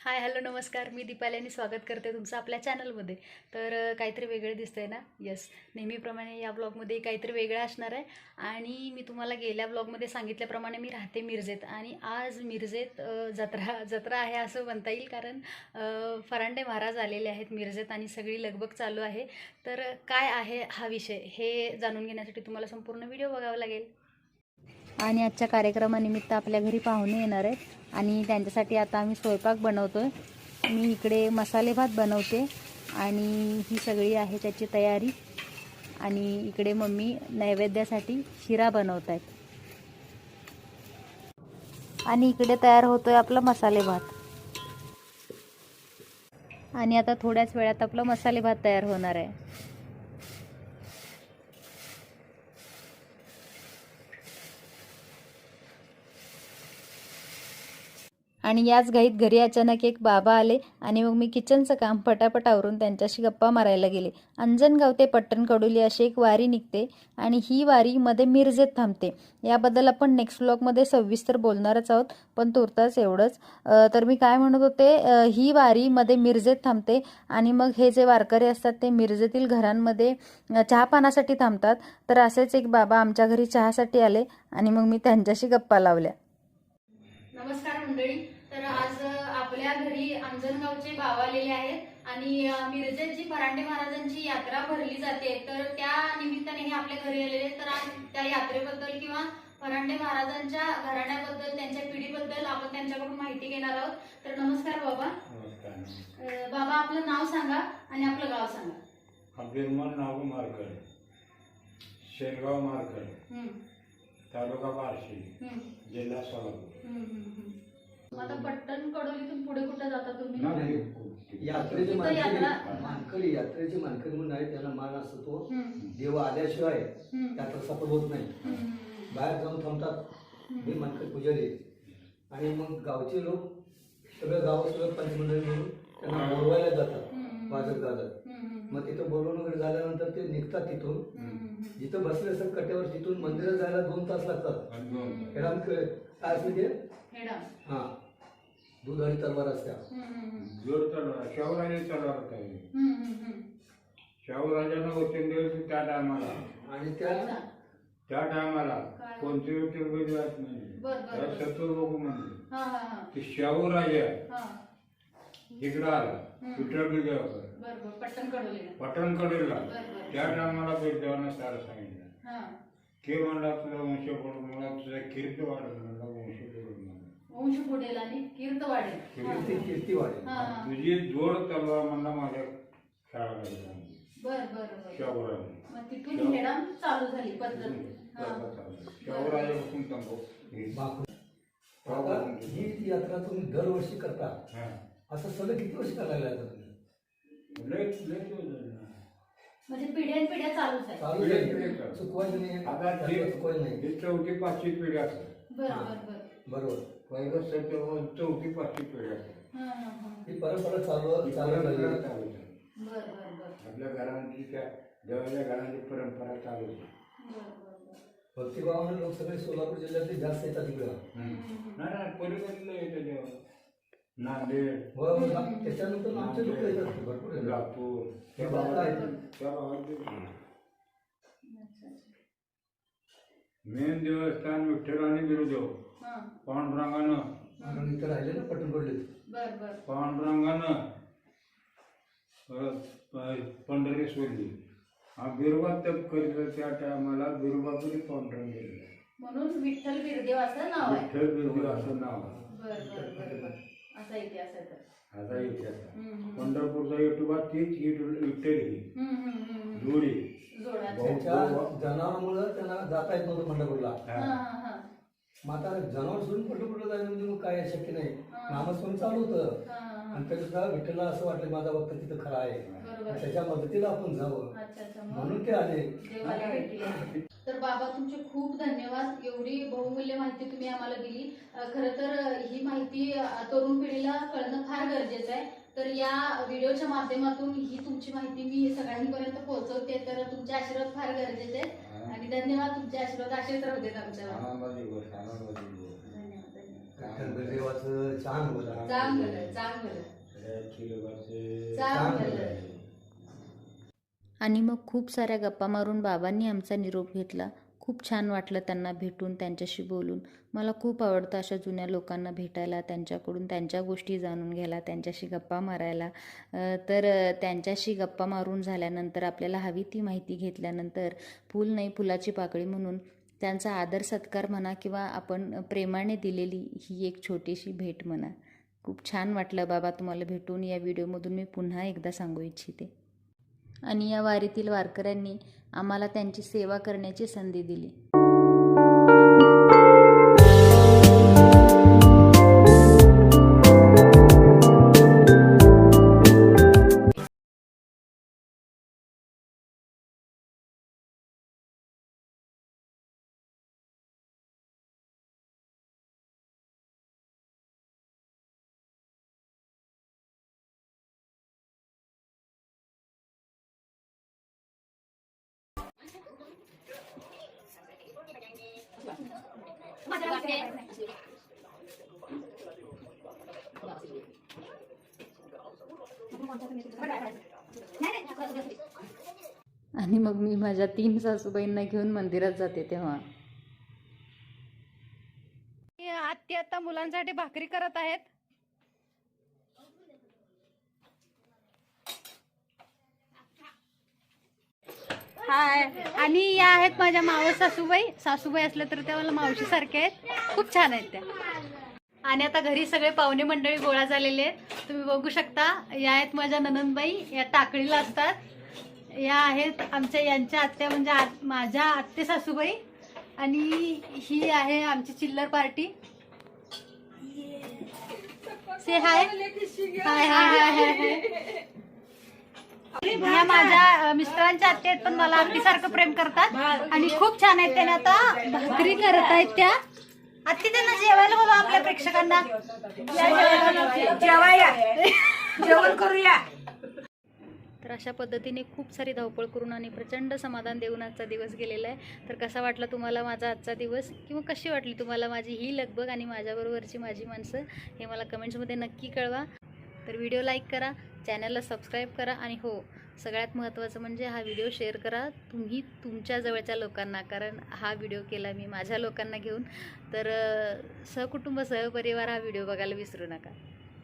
Hi hello नमस्कार. मी दीपाली स्वागत करते तुमचं आपल्या चॅनलमध्ये. तर काहीतरी वेगळं दिसतंय ना? येस नेहमीप्रमाणे या ब्लॉगमध्ये काहीतरी वेगळं असणार आहे. आणि मी तुम्हाला गेल्या ब्लॉगमध्ये सांगितल्याप्रमाणे मी राहते मिरजेत. आणि आज मिरजेत जत्रा जत्रा आहे असं म्हणता येईल. कारण फरांडे महाराज आलेले आहेत मिरजेत आणि सगळी लगबग चालू आहे. तर काय आहे हा विषय हे जाणून घेण्यासाठी तुम्हाला संपूर्ण व्हिडिओ बघावा लागेल. आणि आजच्या कार्यक्रमानिमित्त आपल्या घरी पाहुणे येणार आहेत. आणि त्यांच्यासाठी आता आम्ही स्वयंपाक बनवतोय. मी इकडे मसाले भात बनवते आणि ही सगळी आहे त्याची तयारी. आणि इकडे मम्मी नैवेद्यासाठी शिरा बनवत आहेत आणि इकडे तयार होतोय आपला मसाले भात. आणि आता थोड्याच वेळात आपला मसाले भात तयार होणार आहे. आणि याच घाईत घरी अचानक एक बाबा आले आणि मग मी किचनचं काम पटापट आवरून त्यांच्याशी गप्पा मारायला गेले. अंजनगाव ते पट्टणकडोली अशी एक वारी निघते आणि ही वारी मध्ये मिरजेत थांबते. याबद्दल आपण नेक्स्ट ब्लॉगमध्ये सविस्तर बोलणारच आहोत पण तुर्तास एवढंच. तर मी काय म्हणत होते ही वारी मध्ये मिरजेत थांबते आणि मग हे जे वारकरी असतात ते मिरजेतील घरांमध्ये चहा चहापानासाठी थांबतात. तर असेच एक बाबा आमच्या घरी चहासाठी आले आणि मग मी त्यांच्याशी गप्पा लावल्या. नमस्कार मंडळी. तर आज आपल्या घरी अंजनगावचे बाबा आलेले आहेत आणि जी फरांडे महाराजांची यात्रा भरली जाते. तर त्या निमित्ताने हे आपल्या घरी आलेले आहेत. तर आज त्या यात्रेबद्दल किंवा फरांडे महाराजांच्या घराण्याबद्दल त्यांच्या पिढीबद्दल आपण त्यांच्याकडून माहिती घेणार आहोत. तर नमस्कार बाबा. अ, बाबा आपलं नाव सांगा आणि आपलं गाव सांगा. अभिर्मन नाव मारकड. शेरगाव मारकड. हम्म, तालुका बार्शी हम्म, जिल्हा सोलापूर. हम्म, हम्म, हम्म. आता पट्टण कडोलीतून पुढे कुठे जाता तुम्ही? यात्रेची तिथं मानकरी यात्रा- मानकरी यात्रेची मानकरी म्हणून आहे त्याला मान असतो तो. हम्म, देव आल्याशिवाय हम्म, यात्रा सफल होत नाही. हम्म, बाहेर जाऊन थांबतात. हे मानकरी पुजारी आहेत. आणि मग गावचे लोक सगळं गाव सगळं पंचमंडळी मिळून त्यांना बोलवायला जातात हम्म. वाजत गाजत हम्म, मग तिथं बोलवून वगैरे झाल्यानंतर ते निघतात तिथून. हम्म, जिथं बसले असतात कट्यावर तिथून मंदिरात जायला दोन तास लागतात. हेडा काय असते ते? हेडा. हा. दूध आणि तलवार असत्या जोर तलवार शाहूराजे तलवार होता हम्म. शाहूराजानं वचन दिलं होतं त्या टायमाला आणि त्या. त्या टायमाला काय? कोणते नाही बर, बर, त्या बर. शत्रू लोक म्हणले हा, हा, हा. की शाहूराजा हा. इकडं आला हम्म. विठ्ठल बर, बर. कडोलीला. पटणकडेला बर, बर. त्या टायमाला देवानं सारं सांगितलं हा. की म्हणला तुझा वंश पडून मला तुझा कीर्ती वाढत म्हणला वंश पडून म्हणला वंश बुडेल आणि कीर्त वाढेल हा, कीर्ती. कीर्ती वाढेल हा, हा. तुझी जोड तलवार म्हणला माझ्या खेळाला लागली. बर बर बर. शाहूराजे मग तिथून हेडा चालू झाली पद्धत. हा. आता ही यात्रा तुम्ही दरवर्षी करता. असं सगळं किती वर्ष करायला लागलं तुम्ही? लय लय दिवस झाले ना. म्हणजे पिढ्यान पिढ्या चालूच आहे चालू. आहे. चुकवायचं नाही. आता जे चुकवायचं नाही. हे चौथी पाचवी पिढी असतात बर. बर बर. बरोबर. पहिलं सत्य चौथी पाचवी पिढी असतात हा, हा, हा. ही परंपरा चालू ही चालू परंपरा राहिली चालू आहे. बर बर बर. आपल्या घरांची त्या देवाच्या घरांची परंपरा चालू आहे. बर बर बर. भक्तिभावानं लोक सगळे सोलापूर जिल्ह्यातले जास्त येतात तिकडं नाही नाही पलीकडलं येतं देवा. नांदेड. व त्याच्यानंतर आमचे लोक येतात भरपूर येतात. लातूर. त्या हे बाबा आहेत. भागात त्या भागात अच्छा, अच्छा. मेन देवस्थान विठ्ठल आणि बिरुदेव हा. पांडुरंगानं. इथं राहिले ना पटून पडले बर बर. पांडुरंगानं प- पंढरी सोडली हा बिरुबा तप करीत त्या टायमाला बिरुबापुरी पांडुरंग गेलेला. म्हणून विठ्ठल बिरदेव असं नाव आहे. विठ्ठल बिरुदेव असं नाव आहे. बर बर बर बर. असा इतिहास आहे तर. आता इतिहास आहे. हम्म, हम्म. पंढरपूरचा युट्यूबात तीच ही विठ्ठल ही हम्म, हम्म, हम्म, हम्म. जोडी त्यांच्या जनावरांमुळं त्यांना जाता येत नव्हतं पंढरपूरला. हा मग आता जनावर सोडून पंढरपूरला जायचं म्हणजे मग काय शक्य नाही. हा. नामस्मरण चालू होतं. हा, हा, हा. आणि त्याच्या विठ्ठलला असं वाटलं माझा भक्त तिथं खरा आहे. बरोबर. त्याच्या मदतीला आपण जावं. अच्छा अच्छा मग? म्हणून ते आले. देवाला तर बाबा तुमचे खूप धन्यवाद. एवढी बहुमूल्य माहिती तुम्ही आम्हाला दिली. अ, खरं तर अ, ही माहिती अ, तरुण पिढीला कळणं फार गरजेचं आहे. तर या व्हिडिओच्या माध्यमातून ही तुमची माहिती मी सगळ्यांपर्यंत पोहोचवते. तर तुमचे आशीर्वाद फार गरजेचे आहेत. आणि धन्यवाद तुमचे आशीर्वाद असेच राहू देत आमच्यावर. चांगलं आणि मग खूप साऱ्या गप्पा मारून बाबांनी आमचा निरोप घेतला. खूप छान वाटलं त्यांना भेटून त्यांच्याशी बोलून. मला खूप आवडतं अशा जुन्या लोकांना भेटायला त्यांच्याकडून त्यांच्या गोष्टी जाणून घ्यायला त्यांच्याशी गप्पा मारायला. तर त्यांच्याशी गप्पा मारून झाल्यानंतर आपल्याला हवी ती माहिती घेतल्यानंतर फूल नाही फुलाची पाकळी म्हणून त्यांचा आदर सत्कार म्हणा किंवा आपण प्रेमाने दिलेली ही एक छोटीशी भेट म्हणा. खूप छान वाटलं बाबा तुम्हाला भेटून या व्हिडिओमधून. मी पुन्हा एकदा सांगू इच्छिते. आणि या वारीतील वारकऱ्यांनी आम्हाला त्यांची सेवा करण्याची संधी दिली. आणि मग मी माझ्या तीन सासूबाईंना घेऊन मंदिरात जाते तेव्हा. आत्ती आता मुलांसाठी भाकरी करत आहेत. हाय. आणि या आहेत माझ्या मावस सासूबाई. सासूबाई असल्या तर त्या मला मावशी सारख्या आहेत. खूप छान आहेत त्या. आणि आता घरी सगळे पाहुणे मंडळी गोळा झालेले आहेत. तुम्ही बघू शकता या आहेत माझ्या ननंदबाई. या टाकळीला असतात. या आहेत आमच्या यांच्या आत्या म्हणजे आत- माझ्या आत्ते सासूबाई. आणि ही आहे आमची चिल्लर पार्टी. से हाय हाय हाय हाय हाय ह्या माझ्या मिस्टरांच्या आत्या आहेत पण मला अगदीसारखं प्रेम करतात. आणि खूप छान आहेत त्याने आता भाकरी करत आहेत त्या. आत्ती त्यांना जेवायला बोलवा आपल्या प्रेक्षकांना. जेवण करूया. तर अशा पद्धतीने खूप सारी धावपळ करून आणि प्रचंड समाधान देऊन आजचा दिवस गेलेला आहे. तर कसा वाटला तुम्हाला माझा आजचा दिवस? किंवा कशी वाटली तुम्हाला माझी ही लगबग आणि माझ्याबरोबरची माझी माणसं? हे मला कमेंट्समध्ये नक्की कळवा. तर व्हिडिओ लाईक करा. चॅनलला सबस्क्राईब करा आणि हो सगळ्यात महत्त्वाचं म्हणजे हा व्हिडिओ शेअर करा तुम्ही तुमच्या जवळच्या लोकांना कारण हा व्हिडिओ केला मी माझ्या लोकांना घेऊन. तर सहकुटुंब सहपरिवार हा व्हिडिओ बघायला विसरू नका.